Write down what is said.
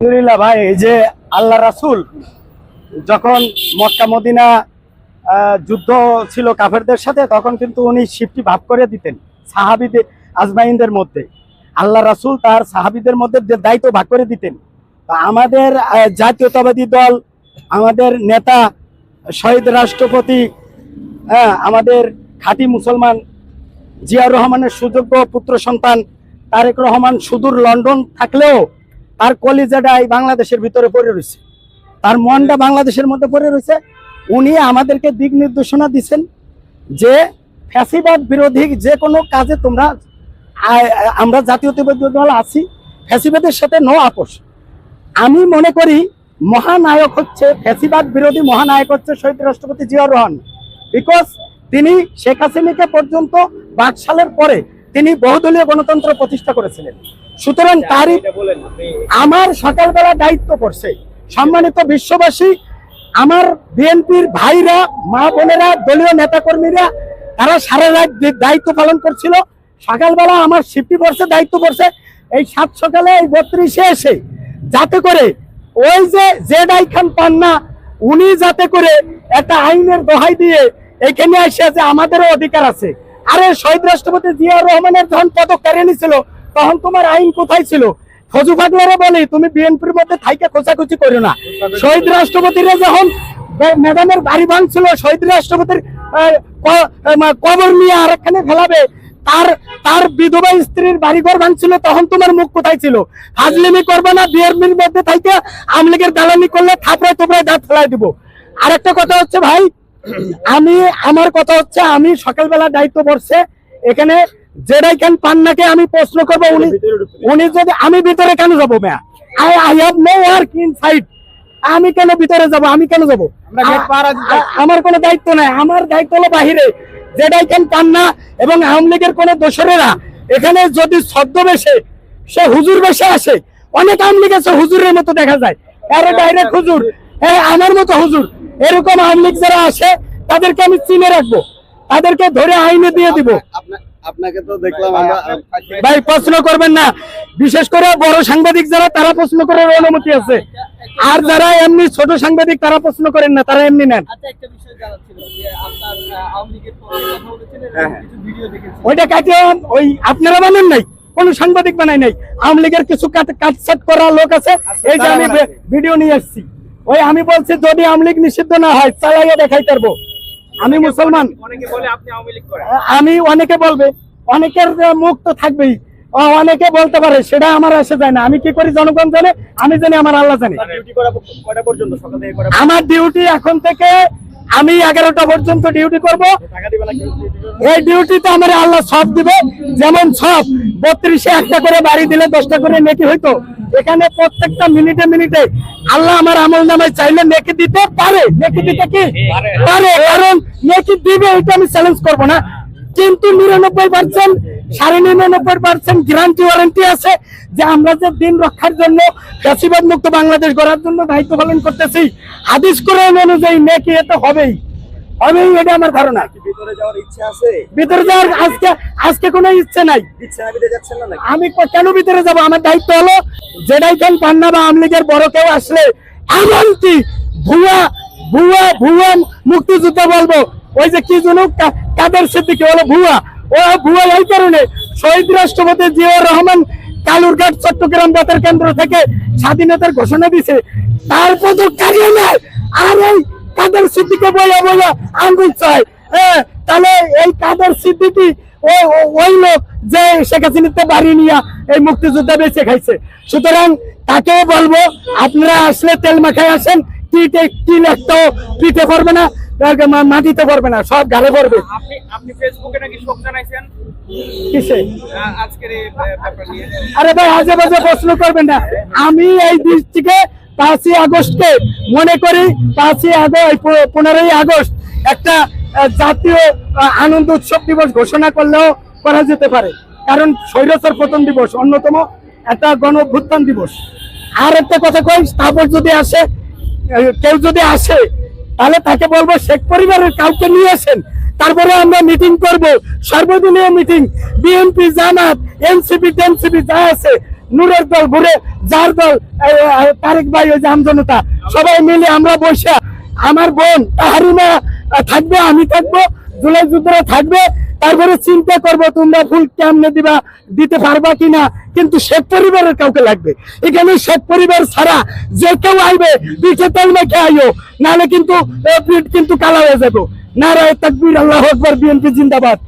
আলহামদুলিল্লাহ ভাই, এই যে আল্লাহ রাসুল, যখন মক্কা, মদিনা যুদ্ধ ছিল কাফেরদের সাথে, তখন কিন্তু উনি শিফটি ভাগ করে দিতেন সাহাবিদের, আজমাইনদের মধ্যে। আল্লাহ রাসুল তার সাহাবিদের মধ্যে দায়িত্ব ভাগ করে দিতেন। আমাদের জাতীয়তাবাদী দল, আমাদের নেতা, শহীদ রাষ্ট্রপতি হ্যাঁ আমাদের খাঁটি মুসলমান জিয়াউর রহমানের সুযোগ্য পুত্র সন্তান তারেক রহমান সুদূর লন্ডন থাকলেও তার কলিজাটা এই বাংলাদেশের ভিতরে পড়ে রয়েছে। তার মনটা বাংলাদেশের মধ্যে পড়ে রয়েছে। উনি আমাদেরকে দিক নির্দেশনা দিচ্ছেন যে ফ্যাসিবাদ বিরোধী যে কোনো কাজে তোমরা আমরা জাতীয়তাবাদী দল আছি, ফ্যাসিবাদের সাথে নো আপোষ। আমি মনে করি মহানায়ক হচ্ছে, ফ্যাসিবাদ বিরোধী মহানায়ক হচ্ছে শহীদ রাষ্ট্রপতি জিয়াউর রহমান। বিকজ তিনি শেখ হাসিনাকে পর্যন্ত বাকশালের পরে তিনি বহুদলীয় গণতন্ত্র প্রতিষ্ঠা করেছিলেন। সুতরাং তারই আমার সকালবেলা দায়িত্ব পড়ছে। সম্মানিত বিশ্ববাসী আমার বিএনপির ভাইরা মা বোনেরা দলীয় নেতাকর্মীরা তারা সারা রাত দায়িত্ব পালন করছিল। সকালবেলা আমার শিফটি পড়ছে দায়িত্ব পড়ছে। এই সাত সকালে এই বত্রিশে এসে যাতে করে ওই যে জেড আই খান পান্না উনি যাতে করে একটা আইনের দোহাই দিয়ে এখানে এসে যে আমাদেরও অধিকার আছে। আরে শহীদ রাষ্ট্রপতি জিয়াউর রহমানের যখন পদক কেড়ে নিছিল, তখন তোমার আইন কোথায় ছিল? ফজু ফাগলারে বলি, তুমি বিএনপির মধ্যে থাইকে খোঁচাখুচি করো না। শহীদ রাষ্ট্রপতিরা যখন ম্যাডামের বাড়ি ভাঙছিল, শহীদ রাষ্ট্রপতির কবর নিয়ে আরেকখানে ফেলাবে, তার তার বিধবা স্ত্রীর বাড়িঘর ভাঙছিল, তখন তোমার মুখ কোথায় ছিল? হাজলিমি করবে না, বিএনপির মধ্যে থাইকে আমলিগের দালানি করলে থাপড়ায় তোপড়ায় দাঁত ফেলাই দিব। আরেকটা কথা হচ্ছে ভাই আমি আমার কথা হচ্ছে আমি সকালবেলা দায়িত্ব পড়ছে এখানে জেডাই খান পান্নাকে আমি প্রশ্ন করব উনি উনি যদি আমি ভিতরে কেন যাব ma'am? I I have no work inside আমি কেন ভিতরে যাব? আমি কেন যাব? আমরা কোনো দায়িত্ব নাই। আমার দায়িত্ব হলো বাহিরে। জেডাই খান পান্না এবং আওয়ামী লীগের কোনো দোসরেরা এখানে যদি ছদ্মবেশে সে হুজুর বেশে আসে অনেক আওয়ামী লীগ আছে হুজুরের মতো দেখা যায়। আরে ডাইরেক্ট হুজুর। হ্যাঁ আমার মতো হুজুর। এরকম আওয়ামী লীগ যারা আসে তাদেরকে আমি চিনে রাখব। তাদেরকে ধরে আইনে দিয়ে দিব। আপনাকে তো দেখলাম ভাই প্রশ্ন করবেন না। বিশেষ করে বড় সাংবাদিক যারা তারা প্রশ্ন করার অনুমতি আছে। আর যারা এমনি ছোট সাংবাদিক তারা প্রশ্ন করেন না তারা এমনি নেন। আচ্ছা একটা বিষয় জানার ছিল যে আপনার আহ, আওয়ামী লীগের পক্ষে কথা বলেছিলেন হ্যাঁ, এবং কিছু ভিডিও দেখেছি ওইটা কাটিয়ে ওই আপনারা বানান নাই কোন সাংবাদিক বানাই নাই। আওয়ামী লীগের কিছু কাটসাট করা লোক আছে এই যে আমি ভিডিও নিয়ে এসেছি ওই আমি বলছি যদি আওয়ামী লীগ নিষিদ্ধ না হয় চালাইয়া দেখাই পারব। আমি মুসলমান। আমি অনেকে বলবে অনেকের মুখ তো থাকবেই। অনেকে বলতে পারে সেটা আমার এসে যায় না। আমি কি করি জনগণ জানে আমি জানি আমার আল্লাহ জানে। আমার ডিউটি এখন থেকে আমি এগারোটা পর্যন্ত ডিউটি করব। এই ডিউটিতে আমার আল্লাহ সব দিবে যেমন সব। বত্রিশে একটা করে বাড়ি দিলে দশটা করে নেকি হইতো। এখানে প্রত্যেকটা মিনিটে মিনিটে আল্লাহ আমার আমল নামায় চাইলে নেকি দিতে পারে। নেকি দিতে কি? পারে। কারণ নেকি দিবে এটা আমি চ্যালেঞ্জ করব না। কিন্তু নিরানব্বই পার্সেন্ট সাড়ে নিরানব্বই পার্সেন্ট গ্যারান্টি ওয়ারেন্টি আছে যে আমরা যে দিন রক্ষার জন্য ফ্যাসিবাদ মুক্ত বাংলাদেশ গড়ার জন্য দায়িত্ব পালন করতেছি হাদিস করে অনুযায়ী নেকি এটা হবেই। হবেই এটা আমার ধারণা। ভিতরে যাওয়ার ইচ্ছা আছে? ভিতরে যাওয়ার আজকে আজকে কোনো ইচ্ছে নাই। আমি কেন ভিতরে যাব? আমার দায়িত্ব হলো যেটাই খান পান্না বা আওয়ামী লীগের বড় কেউ আসলে এমনকি ভুয়া ভুয়া ভুয়া মুক্তিযুদ্ধ বলব। ওই যে কি যেন কাদের সিদ্দিকি? হলো ভুয়া। ও ভুয়া এই কারণে শহীদ রাষ্ট্রপতি জিয়াউর রহমান কালুরঘাট চট্টগ্রাম বেতার কেন্দ্র থেকে স্বাধীনতার ঘোষণা দিছে। তারপর তো কারিয়ে নেয়। আর এই সিদ্দিকে বইয়া বইয়া আঙ্গুল হ্যাঁ তাহলে এই কাদের সিদ্দিকি? ওই লোক যে শেখ হাসিনাতে বাড়ি নিয়ে এই মুক্তিযোদ্ধা বেঁচে খাইছে। সুতরাং তাকে বলব আপনারা আসলে তেল মাখায় আসেন পিঠে কি লাগতো পিঠে পড়বে না মাটিতে পড়বে না সব গালে পড়বে আরে ভাই আজে বাজে প্রশ্ন করবেন না। আমি এই দেশ থেকে পাঁচই আগস্টকে মনে করি পাঁচই আগস্ট পনেরোই আগস্ট একটা জাতীয় আনন্দ উৎসব দিবস ঘোষণা করলেও করা যেতে পারে। কারণ স্বৈরাচার প্রথম দিবস, অন্যতম একটা গণ দিবস। আর একটা কথা কই তারপর যদি আসে কেউ যদি আসে, তাহলে তাকে বলব শেখ পরিবারের কাউকে নিয়ে আসেন। তারপরে আমরা মিটিং করব। সর্বদলীয় মিটিং বিএনপি, জামাত, এনসিপি, টেনসিপি, যা আছে নূরের দল ঘুরে যার দল তারেক ভাই, ওই যে আমজনতা, সবাই মিলে আমরা বসে, আমার বোন তাহারিমা থাকবে, আমি থাকব, জুলাই যুদ্ধরা থাকবে, তারপরে চিন্তা করব তোমরা ফুল কেমনে দিবা, দিতে পারবা কিনা, কিন্তু শেখ পরিবারের কাউকে লাগবে। এখানে শেখ পরিবার ছাড়া যে কেউ আইবে, পিঠে তেল মেখে আইও, নাহলে কিন্তু কালা হয়ে যাব। নারায় তাকবীর, আল্লাহ আকবর, বিএনপি জিন্দাবাদ।